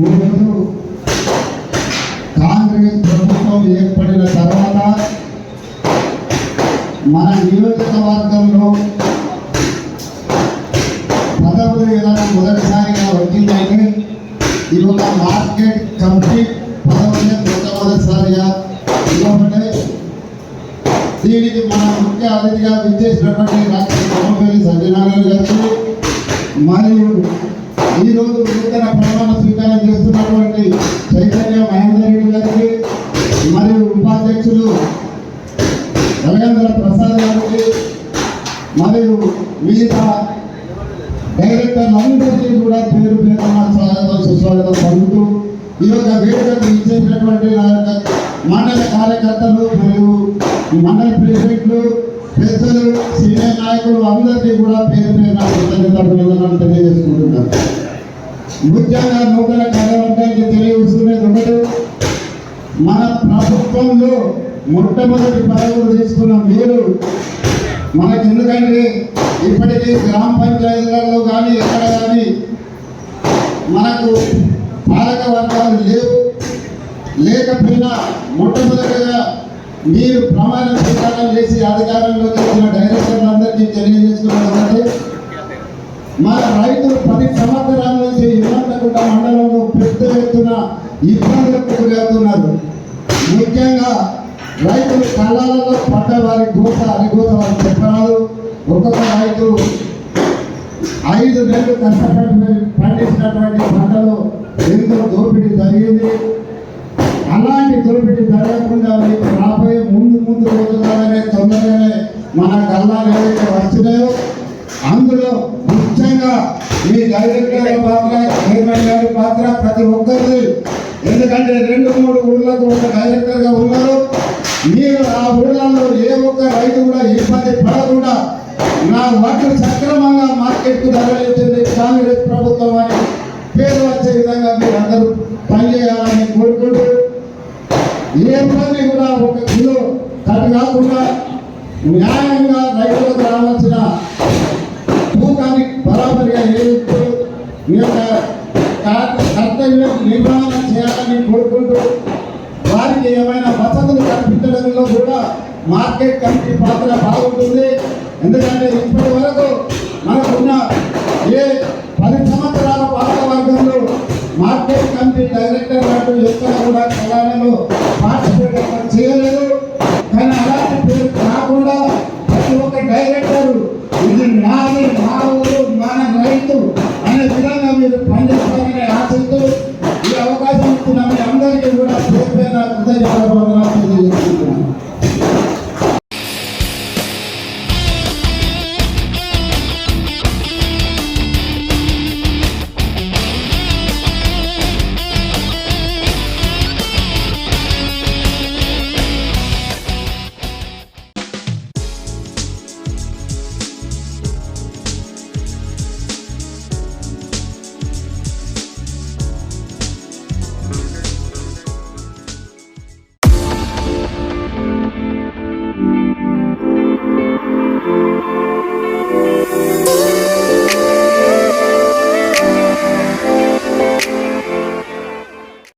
ఈరోజు కాంగ్రెస్ ప్రభుత్వం ఏర్పడిన తర్వాత మన నియోజకవర్గంలో పదవులు ఏదైనా మొదటిసారిగా వచ్చిందంటే ఇది మార్కెట్ కమిటీ పదవులే మొట్టమొదటిసారిగా ఇవ్వబడే దీనికి మన ముఖ్య అతిథిగా విచ్చేసినటువంటి రాష్ట్ర సభ్యులు సత్యనారాయణ గారికి మరియు ఈ రోజు నూతన ప్రమాణ స్వీకారం చేస్తున్నటువంటి చైతన్య మహేందర్ రెడ్డి గారికి మరియు ఉపాధ్యక్షులు రవీంద్ర ప్రసాద్ గారికి మరియు మిగతా డైరెక్టర్ డైరెక్టర్లందరికీ కూడా పేరు పేరున స్వాగతం సుస్వాగతం పలుకుతూ ఈ యొక్క వేడుకకు ఇచ్చేసినటువంటి నా యొక్క మండల కార్యకర్తలు మరియు ఈ మండల ప్రెసిడెంట్లు పెద్దలు సీనియర్ నాయకులు అందరికీ కూడా పేరు పేరున కృతజ్ఞతలు తెలియజేసుకుంటున్నాను. ముఖ్యంగా నూతన కార్యవర్గానికి తెలియజేస్తున్నది ఒకటి మన ప్రభుత్వంలో మొట్టమొదటి పదవులు తీసుకున్న మీరు మనకి ఎందుకంటే ఇప్పటికీ గ్రామ పంచాయతీలలో కానీ ఎక్కడ కానీ మనకు పాలక వర్గాలు లేవు. లేకపోయినా మొట్టమొదటిగా మీరు ప్రమాణ స్వీకారం చేసి అధికారంలోకి వచ్చిన డైరెక్టర్లందరికీ తెలియజేస్తున్నదంటే మన రైతులు పెద్ద ఇబ్బందులకు గురవుతున్నారు. ముఖ్యంగా రైతులు కళ్ళాలలో పడ్డ వారి గోత అరిగోత వారు చెప్పరాదు. ఒక్కొక్క రైతు ఐదు నెలలు కష్టపడి పండించినటువంటి పంటలు ఎంతో దోపిడీ జరిగింది. అలాంటి దోపిడీ జరగకుండా రాబోయే ముందు ముందు రోజుల్లోనే తొందరగానే మన కళ్ళాలు ఏదైతే వచ్చినాయో అందులో ముఖ్యంగా మీ డైరెక్టర్ పాత్ర చైర్మన్ గారి పాత్ర ప్రతి ఒక్కరిది. ఎందుకంటే రెండు మూడు ఊళ్ళకు ఒక డైరెక్టర్గా ఉన్నారు. మీరు ఆ ఊళ్ళలో ఏ ఒక్క రైతు కూడా ఇబ్బంది పడకుండా నా వాటిని సక్రమంగా మార్కెట్కు ధరలించింది కాంగ్రెస్ ప్రభుత్వం అని పేరు వచ్చే విధంగా మీరు అందరూ పనిచేయాలని కోరుకుంటూ ఏ ఇబ్బంది కూడా ఒక కిలో కట్టు కాకుండా న్యాయంగా రైతు నిర్మాణం చేయాలని కోరుకుంటూ వారికి ఏమైనా వసతులు కల్పించడంలో కూడా మార్కెట్ కమిటీ పాత్ర బాగుంటుంది. ఎందుకంటే ఇప్పటి వరకు మనకున్న ఏ పది సంవత్సరాల పాత వర్గంలో మార్కెట్ కమిటీ డైరెక్టర్ గారు ఎక్కడ కూడా తెలంగాణలో పార్టిసిపేట్ చేయలేదు. కానీ అలాంటి పేరు కాకుండా ప్రతి ఒక్క డైరెక్టర్ ఇది నాది మా ఊరు మన రైతు అనే విధంగా మీరు పనిచేస్తారనే ఆశతో అవకాశం ఇచ్చిన మీ అందరికీ కూడా పేరు